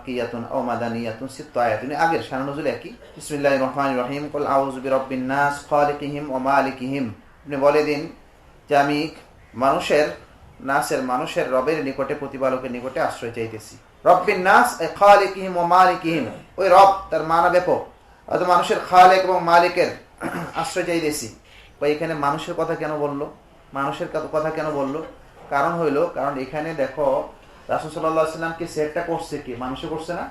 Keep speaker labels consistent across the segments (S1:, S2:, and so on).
S1: মানুষের ওই রব তার মানা মানুষের খালেক এবং মালিকের আশ্রয় চাইতেছি। এখানে মানুষের কথা কেন বলল? মানুষের কথা কেন বলল? কারণ হইল, কারণ এখানে দেখো রাসুল সাল্লাহ সাল্লামকে সেটটা করছে কি? মানুষে করছে না?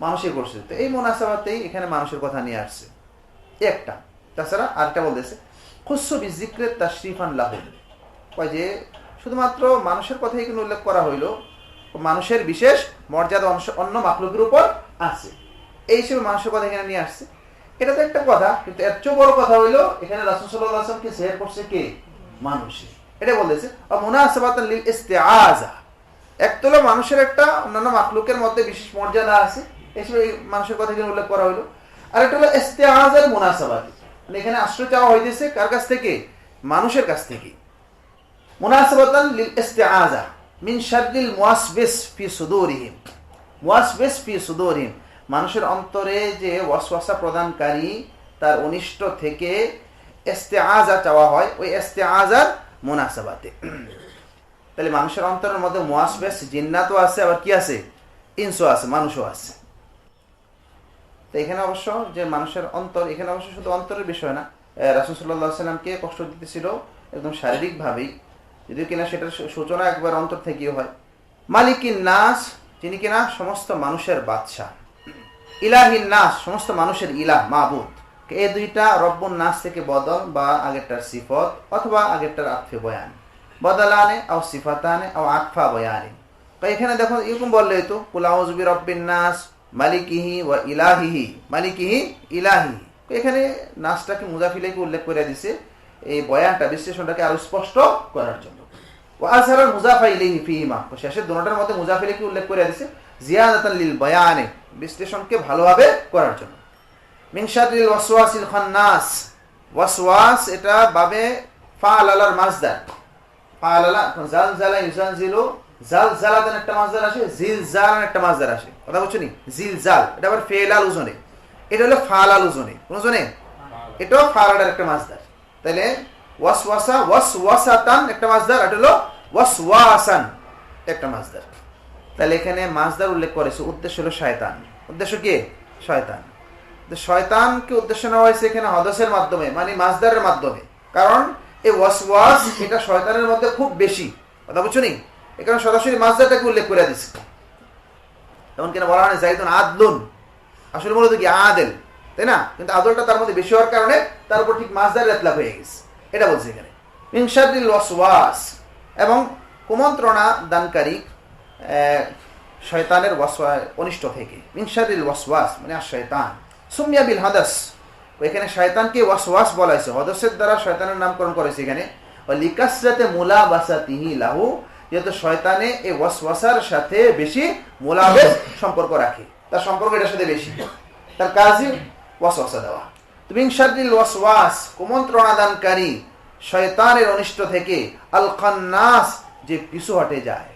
S1: মানুষই করছে। তো এই মোনাসাবাতেই এখানে মানুষের কথা নিয়ে আসছে। একটা। তাছাড়া আরেকটা বলতেছে খুস্য বিজিক্রের তাশরিফান লাহুল কয় যে, শুধুমাত্র মানুষের কথাই এখানে উল্লেখ করা হইল, মানুষের বিশেষ মর্যাদা অন্য মাকলুকের উপর আছে। এই হিসেবে মানুষের কথা এখানে নিয়ে আসছে। এটা তো একটা কথা, কিন্তু চেয়ে বড় কথা হইল, এখানে রাসুল শেয়ার করছে কে? মানুষে। এটা বলতেছে একতলা মানুষের একটা অন্যান্য মাকলুকের মধ্যে বিশেষ মর্যাদা আছে। এসবে মানুষের কথা এখানে উল্লেখ করা হইল। আর একটা হলো ইস্তেআজার মুনাসাবাতি। মানে এখানে আশ্রয় চাওয়া হইতেছে কার কাছ থেকে? মানুষের কাছ থেকে। ফি ফি মানুষের অন্তরে যে ওয়াসওয়াসা প্রদানকারী তার অনিষ্ট থেকে ইস্তেআজা চাওয়া হয়। ওই ইস্তেআজার মুনাসাবাতে। তাহলে মানুষের অন্তরের মধ্যে মোয়াসবেস জিন্নাতও আছে, আবার কি আছে? ইনসো আছে, মানুষও আছে। তো এখানে অবশ্য যে মানুষের অন্তর, এখানে অবশ্য শুধু অন্তরের বিষয় না রাসুল সাল্লাহ কষ্ট দিতেছিল? একদম শারীরিকভাবেই। যদিও কিনা সেটার সূচনা একবার অন্তর থেকেও হয়। মালিকিন নাস, যিনি কিনা সমস্ত মানুষের বাদশাহ ইলাহিন নাস, সমস্ত মানুষের ইলাহ মাহবুদ এই দুইটা রব্বুন নাস থেকে বদল বা আগেরটার সিফত অথবা আগেরটার আত্মীয় বয়ান। বদলানে, আও সিফাতানে, আও আতফা বয়ানে। এখানে দেখো, এরকম বললে তো কুলাউজবি রব্বিন নাস, মালিকিহি ওয়া ইলাহিহি মালিকিহি ইলাহি এখানে নাসটাকে মুজাফিলেকে উল্লেখ করে দিছে, এই বয়ানটা, বিশ্লেষণটাকে আরও স্পষ্ট করার জন্য। ও আজহারাল মুজাফা ইলাইহি ফিহিমা শেষের দুটোটার মধ্যে মুজাফিলেকে উল্লেখ করে দিছে জিয়াদাতান লিল বয়ানে বিশ্লেষণকে ভালোভাবে করার জন্য। মিনশারিল ওয়াসওয়াসিল খান্নাস ওয়াসওয়াস এটা বাবে জালজালা ইউজানজিলু জালজালাদান একটা মাজদার আসে জিলজালান একটা মাজদার আসে। কথা বুঝছ নি? জিলজাল এটা আবার ফেলাল ওজনে এটা হলো ফালাল ওজনে কোন ওজনে এটাও ফালাডার একটা মাজদার তাহলে একটা এটা হলো একটা এখানে মাজদার উল্লেখ করেছে উদ্দেশ্য হলো শয়তান। উদ্দেশ্য কি? শয়তান। শয়তানকে উদ্দেশ্য নেওয়া হয়েছে এখানে হদসের মাধ্যমে মানে মাজদারের মাধ্যমে। কারণ এই ওয়াসওয়াস এটা শয়তানের মধ্যে খুব বেশি। কথা বুঝছ নি? এখানে সরাসরি মাজদারটাকে উল্লেখ করে দিচ্ছে যেমন কিনা বলা হয় জাইদুন আদলুন। আসলে মূলত কি আদেল, তাই না? কিন্তু আদলটা তার মধ্যে বেশি হওয়ার কারণে তার উপর ঠিক মাজদার এতলাপ হয়ে গেছে। এটা বলছে এখানে। ইনসাদিল ওয়াসওয়াস। এবং কুমন্ত্রণা দানকারী শয়তানের ওয়াসওয়া অনিষ্ট থেকে। ইনসাদিল ওয়াসওয়াস মানে আর শয়তান সুমিয়া বিল হাদাস। এখানে শয়তানকে ওয়াসওয়াস বলা হয়েছে। হদসের দ্বারা শয়তানের নামকরণ করেছে এখানে। বাসা তিহি লাহু, যেহেতু শয়তানে এই সাথে বেশি সম্পর্ক রাখে। তার সম্পর্ক এটার সাথে বেশি। তার কাজই ওয়াসওয়াসা দেওয়া। কুমন্ত্রণাদানকারী শয়তানের অনিষ্ট থেকে আল খান্নাস যে পিছু হটে যায়।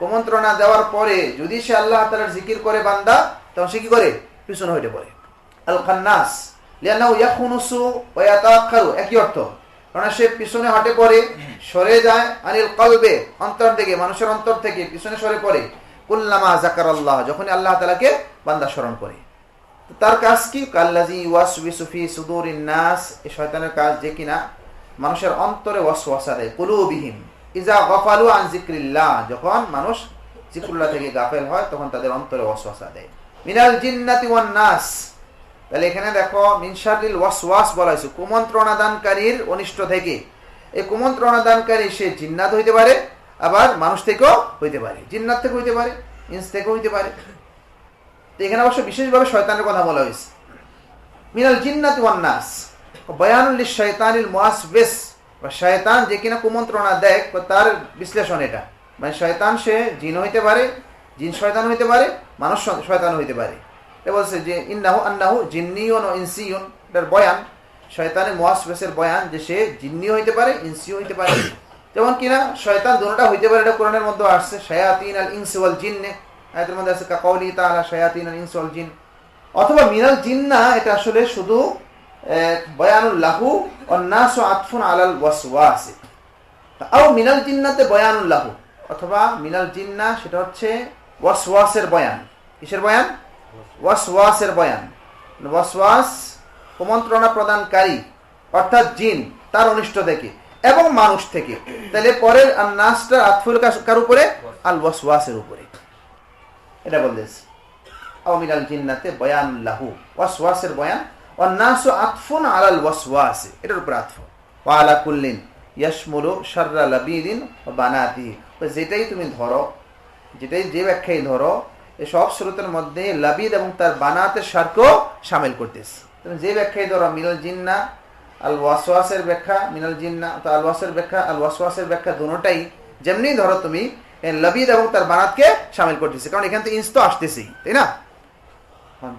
S1: কুমন্ত্রণা দেওয়ার পরে যদি সে আল্লাহ তালার জিকির করে বান্দা, তখন সে কি করে? পিছনে হইতে পড়ে আল খান্নাস মানুষের তার কাজ শয়তানের কাজ যে কিনা? মানুষের অন্তরে দেয় ইজা গফালু যখন মানুষ জিক্রুল্লাহ থেকে গাফেল হয়, তখন তাদের অন্তরে ওয়াসওয়াসা দেয়। মিনাল জিন্নাতি ওয়ান নাস। তাহলে এখানে দেখো মিনসারিল ওয়াসওয়াস বলা হয়েছে। কুমন্ত্রণাদানকারীর অনিষ্ট থেকে। এই কুমন্ত্রণাদানকারী সে জিন্নাত হইতে পারে, আবার মানুষ থেকেও হইতে পারে। জিন্নাত থেকে হইতে পারে, ইন্স থেকেও হইতে পারে। এখানে অবশ্য বিশেষভাবে শয়তানের কথা বলা হয়েছে। মিনাল জিন্নাত ওয়ান নাস। শয়তানিল মুআসবিস। বা শয়তান যে কিনা কুমন্ত্রণা দেয় তার বিশ্লেষণ এটা। মানে শয়তান সে জিন হইতে পারে, জিন শয়তান হইতে পারে, মানুষ শয়তান হইতে পারে। বলছে যে, ইন্নাহু আন্নাহু জিন্নিয়ন ও ইনসিয়ন এটার বয়ান, শয়তানের মুআসবিসের বয়ান, যে সে জিন্নি হইতে পারে, ইনসিও হইতে পারে। যেমন কিনা শয়তান দুটোটা হইতে পারে, এটা কোরআনের মধ্যে আসছে, শায়াতিন আল ইনসি ওয়াল জিন্নে। আয়াতের মধ্যে আছে কাকাউলি তাআলা শায়াতিন আল ইনস ওয়াল জিন। অথবা মিনাল জিন্না, এটা আসলে শুধু বয়ানুল লাহু ওয়ান নাসু আতফুন আলাল ওয়াসওয়াস। আও মিনাল জিন্নাতে বয়ানুল লাহু অথবা মিনাল জিন্না, সেটা হচ্ছে ওয়াসওয়াসের বয়ান। কিসের বয়ান? ওয়াসওয়াসের বয়ান। ওয়াসওয়াস কুমন্ত্রণা প্রদানকারী, অর্থাৎ জিন, তার অনিষ্ট থেকে এবং মানুষ থেকে। তাহলে পরের নাসটা আতফুল কার- উপরে? আল ওয়াসওয়াসের উপরে। এটা বলতেছে আও মিনাল জিন্নাতে বয়ানুল্লাহু ওয়াসওয়াসের বয়ান ওয়ান্নাসু আতফুন আলাল ওয়াসওয়াসি। এটার উপর আতফ। ওয়া আলা কুল্লিন ইয়াশমুলু শাররা লাবিদিন বানাতি যেটাই তুমি ধরো, যেটাই যে ব্যাখ্যাই ধরো এই সব স্রোতের মধ্যে লাবিদ এবং তার বানাতের সারকেও সামিল করতেছে। যে ব্যাখ্যায় ধরো মিনাল জিন্না আল ওয়াসওয়াসের ব্যাখ্যা, মিনাল জিন্না, তো আল ওয়াসের ব্যাখ্যা আল ওয়াসওয়াসের ব্যাখ্যা দুটোটাই যেমনি ধরো তুমি লবিদ এবং তার বানাতকে সামিল করতেছে, কারণ এখান থেকে ইন্স তো আসতেছেই, তাই না?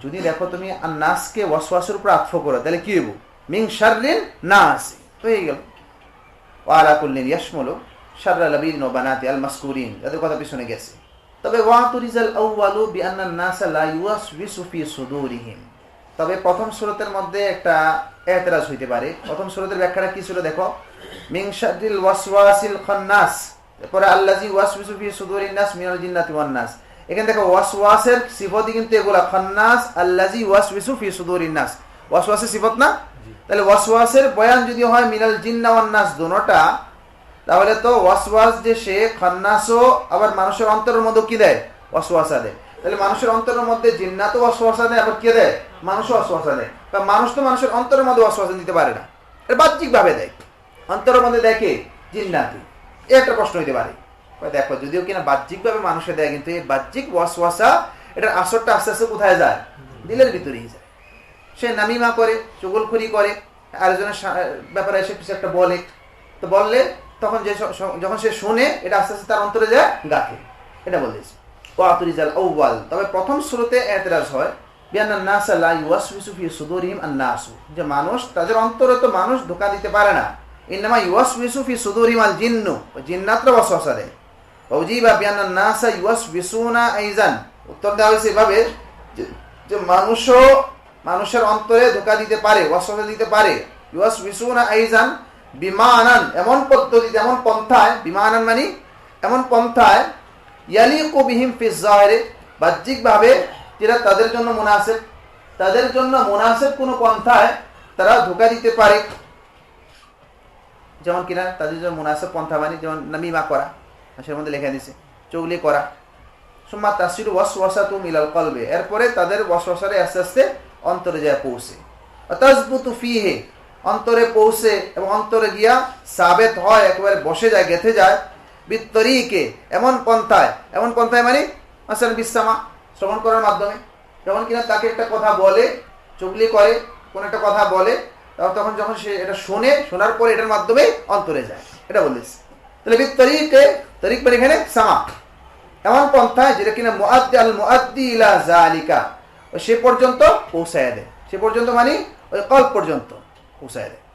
S1: যদি দেখো তুমি আর নাসকে ওয়াসওয়াসের উপর আত্ম করো, তাহলে কি হইব? মিং শাররিন নাস, তো হয়ে গেল। ওয়ালা কুল্লিন ইয়াশমুলু শাররা লাবিদিন ও বানাতি আল মাসকুরিন যাদের কথা পিছনে গেছে। তবে ওয়াতুরিজাল আউয়ালু বিআন্না নাসা লা ইউয়াসবিসু ফি সুদুরিহিম। তবে প্রথম সুরতের মধ্যে একটা এতরাজ হইতে পারে। প্রথম সুরতের ব্যাখ্যাটা কি ছিল দেখো? ওয়াসওয়াসিল খান্নাস। তারপরে আল্লাজি ওয়াসবিসু ফি সুদুরিন নাস মিনাল জিন্নাতি ওয়ান নাস। এখানে দেখো ওয়াসওয়াসের সিফতই কিন্তু এগুলা খান্নাস আল্লাজি ওয়াসবিসু ফি সুদুরিন নাস। ওয়াসওয়াসের সিফত না? তাহলে ওয়াসওয়াসের বয়ান যদি হয় মিনাল জিন্না ওয়ান নাস দুনোটা তাহলে তো ওয়াসওয়াস যে সে খান্নাসও আবার মানুষের অন্তরের মধ্যে কি দেয়? ওয়াসওয়াসা দেয়। তাহলে মানুষের অন্তরের মধ্যে জিন্নাত ওয়াসওয়াসা দেয়, আবার কে দেয়? মানুষও ওয়াসওয়াসা দেয়। কারণ মানুষ তো মানুষের অন্তরের মধ্যে ওয়াসওয়াসা দিতে পারে না। এটা বাহ্যিক ভাবে দেয়। অন্তরের মধ্যে দেখে জিন্নাতি। এ একটা প্রশ্ন হইতে পারে। দেখো, যদিও কিনা বাহ্যিক ভাবে মানুষে দেয়, কিন্তু এই বাহ্যিক ওয়াসওয়াসা, এটার আসরটা আস্তে আস্তে কোথায় যায়? দিলের ভিতরেই যায়। সে নামিমা করে চুগলখুরি করে, আরেকজনের ব্যাপারে এসে কিছু একটা বলে। তো বললে তখন যে যখন সে শুনে, এটা আস্তে আস্তে তার অন্তরে যায় গাথে এটা বলেছে ও আতুরিজাল আউয়াল। তবে প্রথম স্রোতে এতরাজ হয় যে মানুষ, তাদের অন্তরে তো মানুষ ধোকা দিতে পারে না। ইননামা ইউয়াসবিসু ফি সুদুরিহিম আল জিন্নু জিন্নাতরা ওয়াসওয়াসা দেয় ওজিবা বিয়ান্না নাসা ইউয়াসবিসুনা আইজান। উত্তর দেওয়া হয়েছে এভাবে যে- মানুষও মানুষের অন্তরে ধোকা দিতে পারে ওয়াসওয়াসা দিতে পারে। ইউয়াসবিসুনা আইজান বিমানান, এমন পদ্ধতিতে এমন পন্থায়, বিমানান মানে এমন পন্থায়, ইয়ালিকু বিহিম ফি যাহিরে বাহ্যিকভাবে যেটা তাদের জন্য মুনাসিব। তাদের জন্য মুনাসিব কোনো পন্থায় তারা ধোকা দিতে পারে। যেমন কিনা, তাদের জন্য মুনাসিব পন্থা মানে যেমন নামিমা করা সের মধ্যে লেখা দিছে চৌগলি করা। সুম্মা তাসির ওয়াস ওয়াসা ওয়াসওয়াসাতু মিলাল কলবে, এরপরে তাদের ওয়াসওয়াসারে আস্তে আস্তে অন্তরে যায় পৌঁছে। অন্তরে পৌঁছে এবং অন্তরে গিয়া সাবেত হয়, একেবারে বসে যায়, গেথে যায়। বিত্তরিকে এমন পন্থায় এমন পন্থায় মানে আসলে বিশ্রামা শ্রবণ করার মাধ্যমে। যখন কিনা তাকে একটা কথা বলে, চুগলি করে, কোন একটা কথা বলে, তখন যখন সে এটা শোনে, শোনার পরে এটার মাধ্যমে অন্তরে যায়। এটা বলিস তাহলে বিত্তরিকে, তরিক মানে এখানে সামা। এমন পন্থায় যেটা কিনা মুআদ্দি আল মুআদ্দি ইলা জালিকা সে পর্যন্ত পৌঁছায় দেয়। সে পর্যন্ত মানে ওই কল পর্যন্ত। পৌঁছায় দেয়